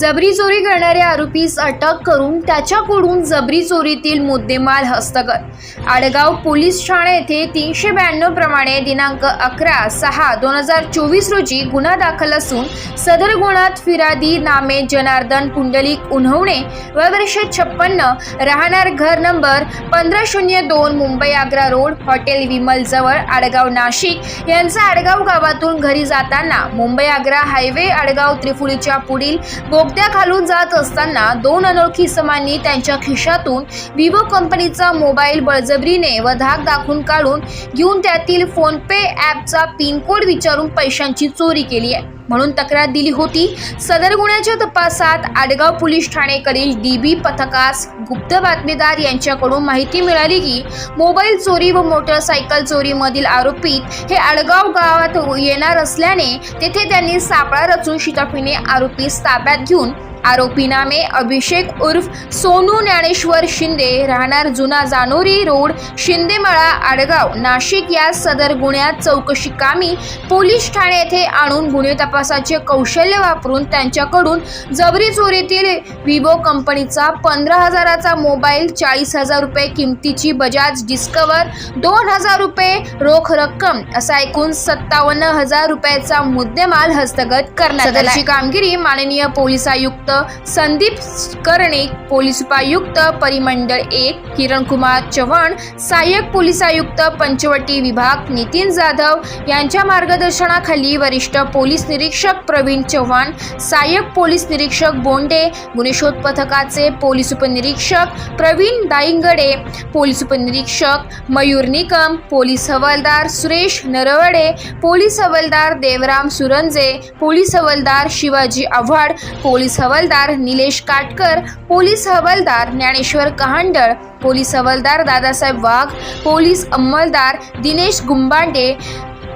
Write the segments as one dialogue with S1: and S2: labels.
S1: जबरी चोरी करणाऱ्या आरोपीस अटक करून त्याच्याकडून जबरी चोरीतील मुद्देमाल हस्तगत. आडगाव पोलीस ठाणे येथे तीनशे ब्याण्णव प्रमाणे दिनांक अकरा सहा दोन हजार चोवीस रोजी गुन्हा दाखल असून सदर गुन्ह्यात फिरादी नामे जनार्दन पुंडलिक उन्हवणे वयवर्षे छप्पन्न राहणार घर नंबर पंधरा शून्य दोन मुंबई आग्रा रोड हॉटेल विमल जवळ आडगाव नाशिक. यांचा आडगाव गावातून घरी जाताना मुंबई आग्रा हायवे आडगाव त्रिफुलीच्या पुढील गो बोगद्याखालून जात असताना दोन अनोळखी समांनी त्यांच्या खिशातून विवो कंपनीचा मोबाईल बळजबरीने व धाक दाखवून काढून घेऊन त्यातील फोनपे ॲपचा पिन कोड विचारून पैशांची चोरी केली आहे. म्हणून तक्रार दिली होती. सदर गुन्ह्याच्या तपासात आडगाव पोलीस ठाणेकडील डीबी पथकास गुप्त बातमीदार यांच्याकडून माहिती मिळाली की मोबाईल चोरी व मोटरसायकल चोरीमधील आरोपित हे आडगाव गावात येणार असल्याने तेथे त्यांनी सापळा रचून शिताफीने आरोपीस ताब्यात घेऊन आरोपी नामे अभिषेक उर्फ सोनू ज्ञानेश्वर शिंदे राहणार जुना जानोरी रोड शिंदेमळा आडगाव नाशिक या सदर गुन्ह्यात चौकशी कामी पोलीस ठाणे येथे आणून गुन्हे तपासाचे कौशल्य वापरून त्यांच्याकडून जबरी चोरीतील विवो कंपनीचा पंधरा हजाराचा मोबाईल चाळीस हजार रुपये किमतीची बजाज डिस्कवर दोन हजार रुपये रोख रक्कम असा एकूण सत्तावन्न हजार रुपयाचा मुद्देमाल हस्तगत करण्यात आला कामगिरी माननीय पोलीस आयुक्त संदीप कर्णिक पोलीस उपायुक्त परिमंडळ एक किरणकुमार चव्हाण सहाय्यक पोलीस आयुक्त पंचवटी विभाग नितीन जाधव यांच्या मार्गदर्शनाखाली वरिष्ठ पोलीस निरीक्षक प्रवीण चव्हाण सहाय्यक पोलीस निरीक्षक बोंडे गुन्हेशोध पथकाचे पोलीस उपनिरीक्षक प्रवीण दाईंगडे पोलीस उपनिरीक्षक मयूर निकम पोलीस हवालदार सुरेश नरवडे पोलीस हवालदार देवराम सुरंजे पोलीस हवालदार शिवाजी आव्हाड पोलीस हवाल हवालदार निलेश काटकर पोलीस हवालदार ज्ञानेश्वर कहांडळ पोलीस हवालदार दादासाहेब वाघ पोलीस अंमलदार दिनेश गुंबांडे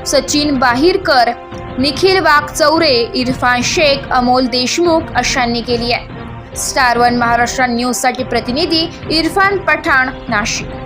S1: सचिन बाहिरकर निखिल वाघ चौरे इरफान शेख अमोल देशमुख अशांनी केली आहे. स्टार वन महाराष्ट्र न्यूजसाठी प्रतिनिधी इरफान पठाण नाशिक.